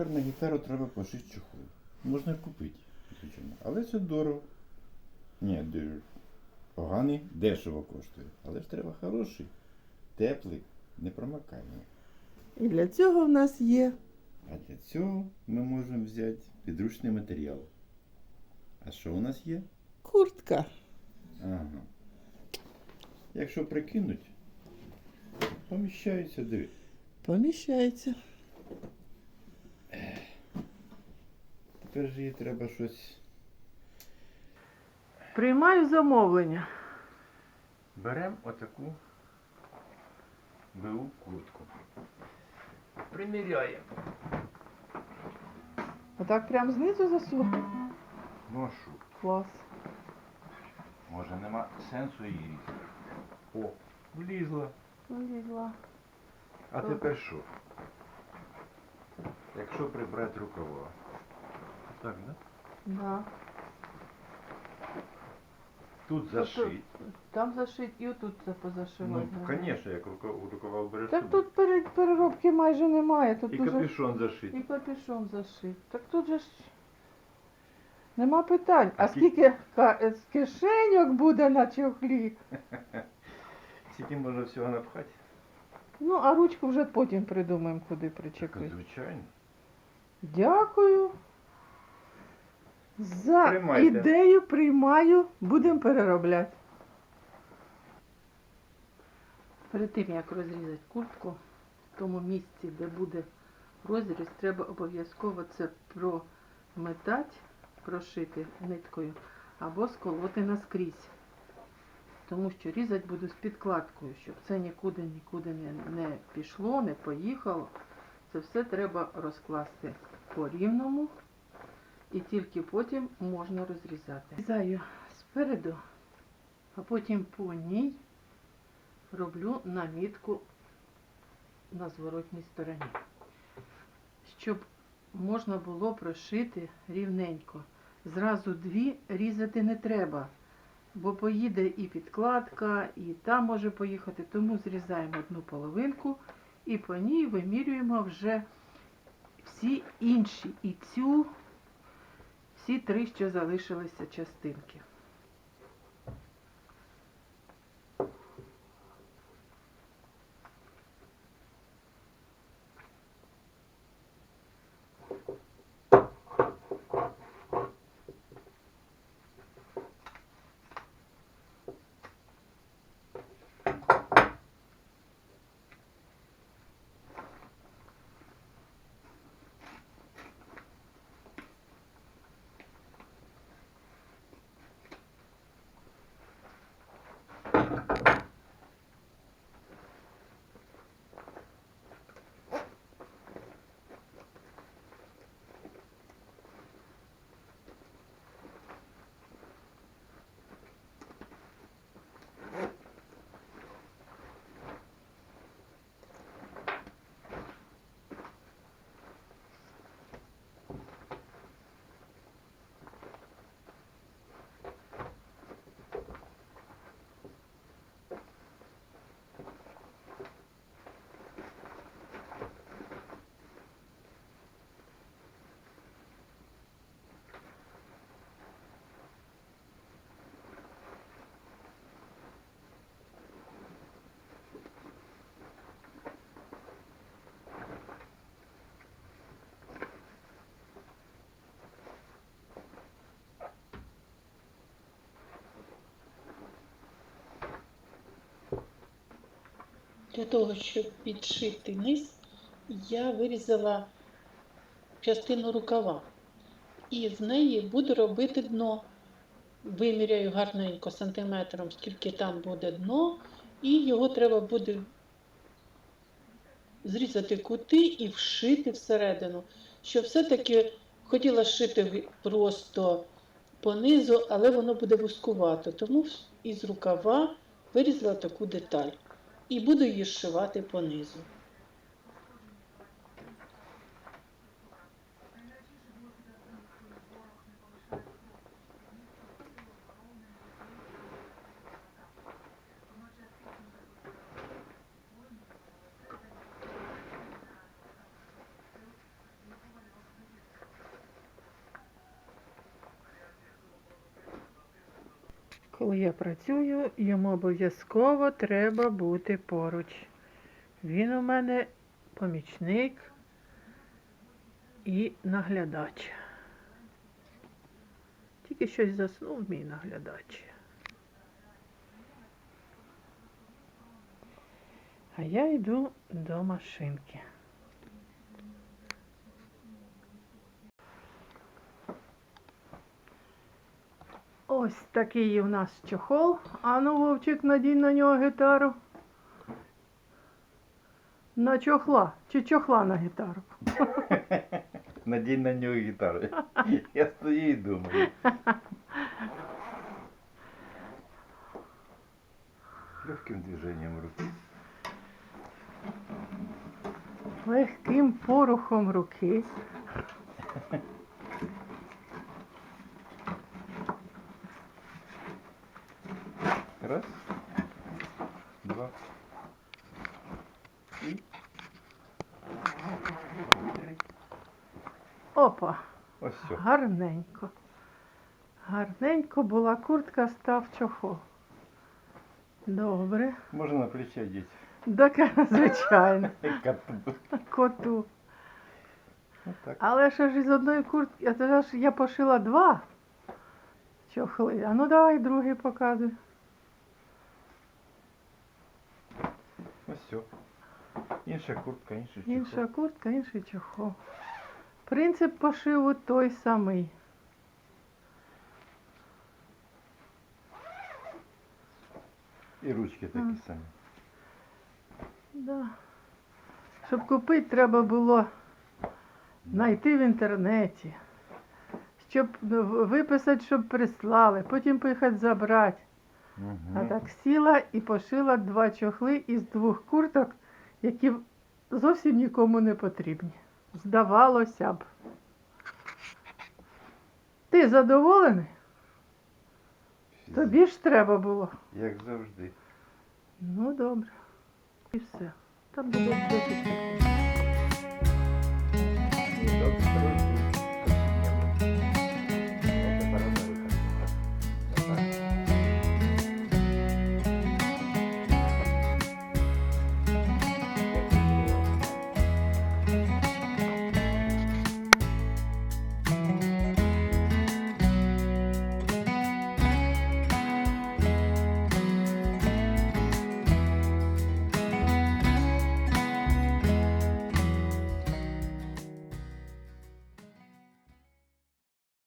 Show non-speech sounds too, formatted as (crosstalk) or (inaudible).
тепер на гітару треба пошити чохол. Можна купити, звичайно. Але це дорого. Ні, поганий, дешево коштує. Але ж треба хороший, теплий, непромокальний. І для цього в нас є А для цього ми можемо взяти підручний матеріал. А що у нас є? куртка. Ага. Якщо прикинуть, поміщається, диви. Поміщається. Тепер ж їй треба щось. Приймаю замовлення. Беремо отаку БУ куртку. Приміряємо. Отак прям знизу засунути. Ну а що? Клас. Може нема сенсу її різати. О, влізла. Влізла. А тепер що? Якщо прибрати рукава. Так, да? Да. Тут зашить. Там зашить і отут це Ну, позашивати. звісно, як рукава, рукава береш. Так тут пере- переробки майже немає. Тут І дуже капюшон зашить. і капюшон зашит. Так тут же ж нема питань. А А скільки ка- е, з кишеньок буде на чохлі? (laughs) Скільки можна всього напхати? Ну, а ручку вже потім придумаємо, куди Так, причепити. звичайно. Дякую. За Приймайте. ідею приймаю, будемо переробляти. Перед тим, як розрізати куртку, в тому місці, де буде розріз, треба обов'язково це прометати, прошити ниткою або сколоти наскрізь. Тому що різати буду з підкладкою, щоб це нікуди нікуди не, не пішло, не поїхало. Це все треба розкласти по рівному і тільки потім можна розрізати. Різаю спереду, а потім по ній роблю намітку на зворотній стороні, щоб можна було прошити рівненько. Зразу дві різати не треба, бо поїде і підкладка, і та може поїхати, тому зрізаємо одну половинку і по ній вимірюємо вже всі інші і цю, всі три, що залишилися частинки. Для того, щоб підшити низ, я вирізала частину рукава. І з неї буду робити дно. Виміряю гарненько сантиметром, скільки там буде дно, і його треба буде зрізати кути і вшити всередину. Що все-таки хотіла шити в- просто понизу, але воно буде вузькувато. Тому із рукава вирізала таку деталь і буду її зшивати понизу. Коли я працюю, йому обов'язково треба бути поруч. Він у мене помічник і наглядач. Тільки щось заснув мій наглядач. А я йду до машинки. Ось такий у нас чохол. А ну, Вовчик, надінь на нього гітару. На чохла. Чи чохла на гітару? (laughs) Надінь на нього гітару. (laughs) Я стою і думаю. Легким движением руки. Легким порухом руки. (laughs) Раз, два. І три. Опа, Ось все. гарненько. Гарненько була куртка, став чохол. Добре. Можна на плече одіти. Так, звичайно, (laughs) Коту. коту. Отак. Але ще ж із одної куртки, а це ж я пошила два чохли. А ну давай другий показуй. Ось все. Інша куртка, інший чехол. Інша куртка, інший чохол. Принцип пошиву той самий. І ручки такі самі. Да. Щоб купити, треба було знайти в інтернеті, щоб виписати, щоб прислали, потім поїхати забрати. А так сіла і пошила два чохли із двох курток, які зовсім нікому не потрібні. Здавалося б. Ти задоволений? Тобі ж треба було. Як завжди. Ну, добре. І все. Там буде 10 секунд. Так,